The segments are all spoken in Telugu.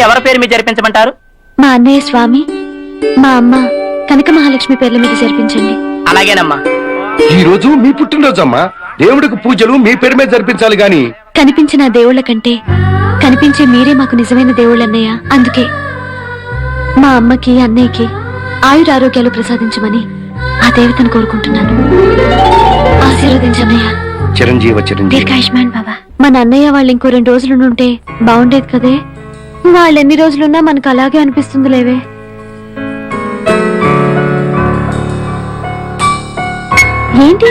ఎవరి పేరు మీద జరిపించమంటారు? మా అన్నయ్య స్వామి మా అమ్మ కనక మహాలక్ష్మి పేర్ల మీద జరిపించండి. అలాగేనమ్మా. ఈ రోజు మీ పుట్టినరోజమ్మా. దేవుడికి పూజలు మీ పేరు మీద జరిపించాలి గాని. కనిపించిన దేవుళ్ళ కంటే కనిపించే మీరే మాకు నిజమైన దేవుళ్ళు అన్నయ్య. అందుకే మా అమ్మకి అన్నయ్యకి ఆయురారోగ్యాలు ప్రసాదించమని ఆ దేవతను కోరుకుంటున్నాను. ఆశీర్వదించన్నయ్య చిరంజీవ చిరంజీవి. దీర్ఘాయుష్మాన్ బాబా. మన అన్నయ్య వాళ్ళు ఇంకో రెండు రోజులు ఉంటే బాగుండేది కదే? వాళ్ళు ఎన్ని రోజులున్నా మనకు అలాగే అనిపిస్తుంది లేవే. ఏంటి?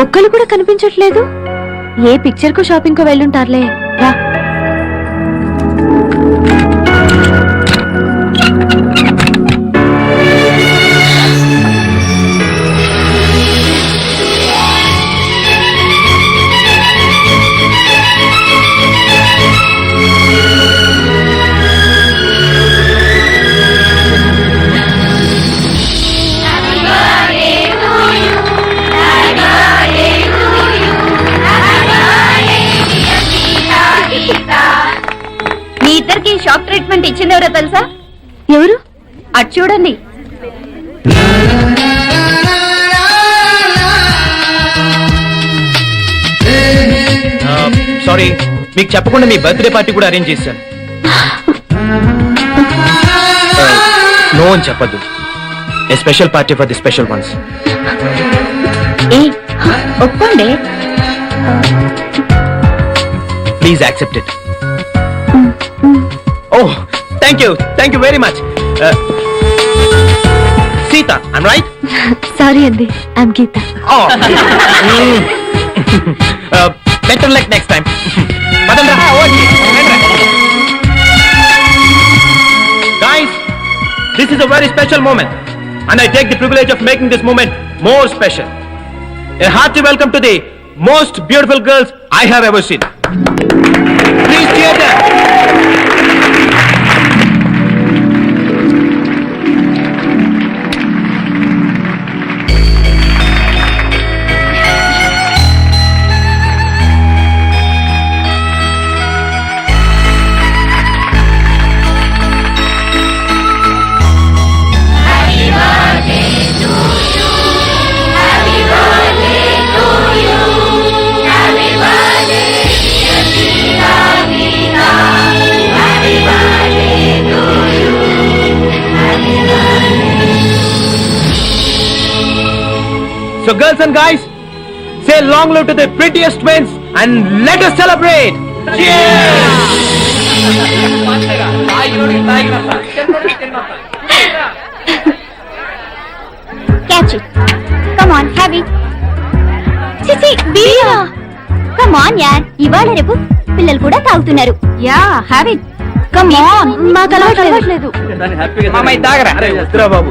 ఒక్కరు కూడా కనిపించట్లేదు? ఏ పిక్చర్కు షాపింగ్కు వెళ్ళుంటారులే. రా. తెలుసా? ఎవరు? అటు చూడండి. సారీ మీకు చెప్పకుండా మీ బర్త్డే పార్టీ కూడా అరేంజ్ చేశాను. నో అని చెప్పద్దు. A special party for the special ones ఏ ఒప్పుకోండి please accept it oh thank you thank you very much Sita I'm right sorry అండి I'm Gita Oh. Better like next time Guys, this is a very special moment, and I take the privilege of making this moment more special. A hearty welcome to the most beautiful girls I have ever seen. Please cheer them. So, girls and guys, say long live to the prettiest twins and let us celebrate. Cheers! Catch it come on have it చిచి బీరా కమ్ ఆన్ యార్ ఇవాళ రేపు పిల్లలు కూడా తాగుతున్నారు. Yeah have it come on మాకు అలవాటు అలవాట్లేదు మామయ్య తాగరా? అరే వద్దురా బాబు.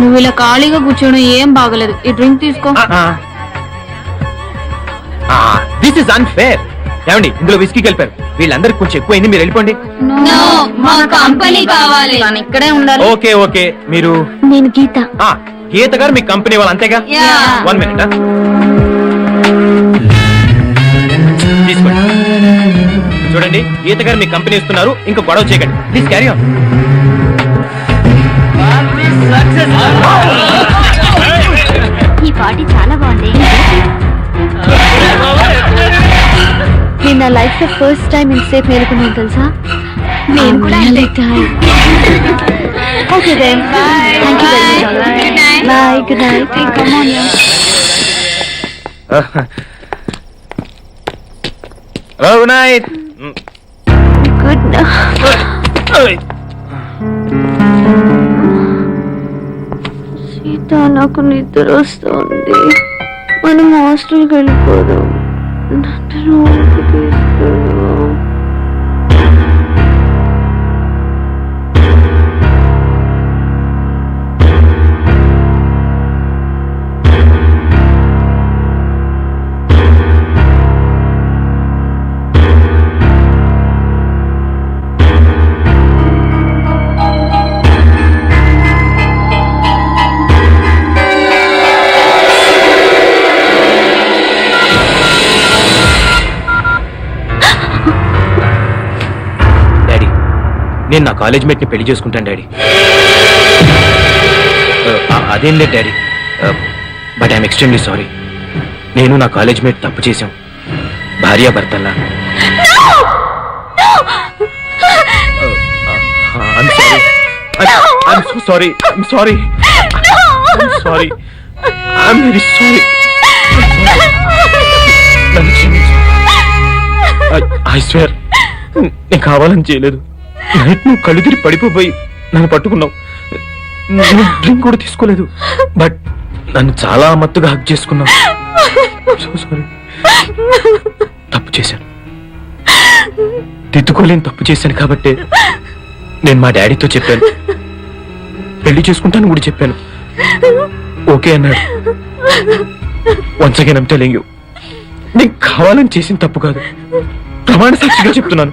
నువ్వు ఇలా ఖాళీగా కూర్చోడం ఏం బాగలేదు. ఈ డ్రింక్ తీసుకో. దిస్ ఇస్ అన్ఫేర్ ఏమండి ఇందులో విస్కీ కలిపారు. వీళ్ళందరికి కొంచెం ఎక్కువైంది మీరు వెళ్ళిపోండి. మా కంపెనీ కావాలి. తను ఇక్కడే ఉండాలి. Okay okay. మీరు నేను గీత. ఆ గీత గారు మీ కంపెనీ వాళ్ళు అంతేగా. వన్ మినిట్ చూడండి గీత గారు మీ కంపెనీ ఇస్తున్నారు ఇంకా గొడవ చేయకండి. ప్లీజ్ క్యారీ ఆన్ ఈ పార్టీ చాలా బాగుంది. నేను నా లైఫ్లో ఫస్ట్ టైం ఇంతసేపు మేలుకున్నాను తెలుసా? నేను కూడా. Okay then thank you very much bye good night come on good night good Sita నాకు నిద్ర వస్తుంది. మనం హాస్టల్కి వెళ్ళిపోదాం. నేను నా కాలేజ్ మేట్ని పెళ్ళి చేసుకుంటాను డాడీ. అదేం లేదు daddy. But I'm extremely sorry. నేను నా కాలేజ్ మేట్ తప్పు చేశాం. భార్యాభర్తల్లా I'm sorry sorry I swear నేను కావాలని చేయలేదు. నైట్ నువ్వు కళ్ళు తిరిగి పడిపోయి నన్ను పట్టుకున్నావు. నేను డ్రింక్ కూడా తీసుకోలేదు. బట్ నన్ను చాలా మత్తుగా హక్ చేసుకున్నావు. సో సారీ తప్పు చేశాను. తిట్టుకోలేని తప్పు చేశాను కాబట్టి నేను మా డాడీతో చెప్పాను. పెళ్ళి చేసుకుంటాను కూడా చెప్పాను. ఓకే అన్నాడు. వన్స్ అగైన్ ఐమ్ టెలింగ్ నేను కావాలని చేసిన తప్పు కాదు. ప్రమాణ సాక్షిగా చెప్తున్నాను.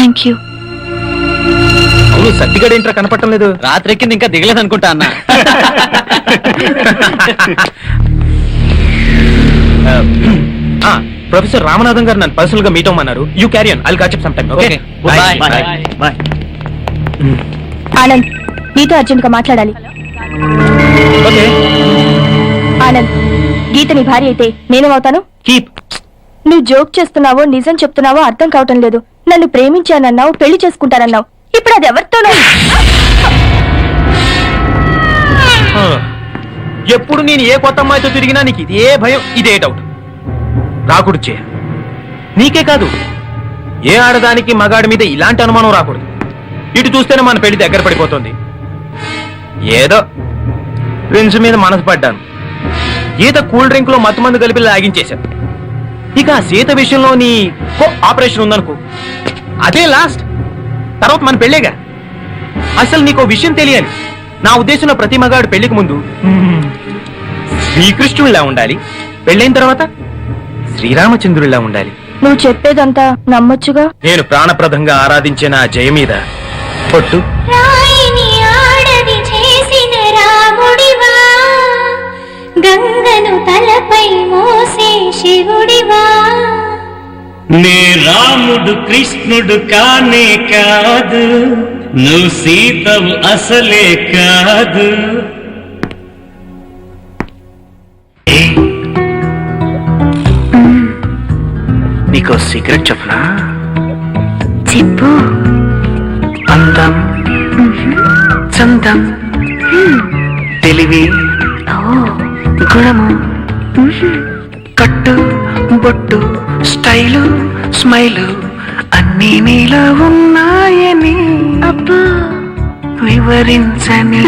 థ్యాంక్ యూ అవును సర్టిగడ్ ఏంట్రా కనపడటం లేదు? రాత్రి ఎక్కింది ఇంకా దిగలేదు అనుకుంటా అన్న ప్రొఫెసర్ రామనాథన్ గారు నన్ను పర్సనల్గా meet అవ్వమన్నారు. You carry on I'll some time okay Bye. Bye. Bye Anand నీతో అర్జెంట్గా మాట్లాడాలి. ఓకే ఆనంద్ గీత నీ భార్య అయితే నేనేమవుతాను? కీప్ నువ్వు జోక్ చేస్తున్నావో నిజం చెప్తున్నావో అర్థం కావటం లేదు. నన్ను ప్రేమించానన్నావు పెళ్ళి చేసుకుంటానన్నావు. ఇప్పుడు అది ఎవరితోనో? ఎప్పుడు నేను ఏ కొత్త అమ్మాయితో తిరిగినా నీకు ఇదే భయం ఇదే డౌట్ రాకూడదు చే నీకే కాదు. ఏ ఆడదానికి మగాడి మీద ఇలాంటి అనుమానం రాకూడదు. ఇటు చూస్తేనే మన పెళ్ళి దగ్గర పడిపోతుంది. ఏదో ప్రిన్స్ మీద మనసు పడ్డాను. ఈత కూల్ డ్రింక్లో మత్తు మందు కలిపి లాగించేశాను. ఇక సీత విషయంలో నీ కో ఆపరేషన్ ఉందనుకో. అదే లాస్ట్. తర్వాత మన పెళ్ళేగా. అసలు నీకు విషయం తెలియాలి. నా ఉద్దేశంలో ప్రతి మగాడు పెళ్ళికి ముందు శ్రీకృష్ణుడిలా ఉండాలి. పెళ్ళైన తర్వాత శ్రీరామచంద్రుడిలా ఉండాలి. నువ్వు చెప్పేదంతా నమ్మొచ్చుగా? నేను ప్రాణప్రదంగా ఆరాధించిన ఆ జయ మీద. పొట్టు. రాయిని ఆడది చేసిన రాముడివా? గంగను తలపై మోసే శివుడివా. నే రాముడు కృష్ణుడు కానే కాదు నువ్వు సీతవు అసలే కాదు. నీకో సీక్రెట్ చెప్పనా? చెప్పు. అందం చందం తెలివి. గుణము కట్టు బొట్టు స్టైలు స్మైలు అన్ని నీలో ఉన్నాయని అబ్బా. వివరించని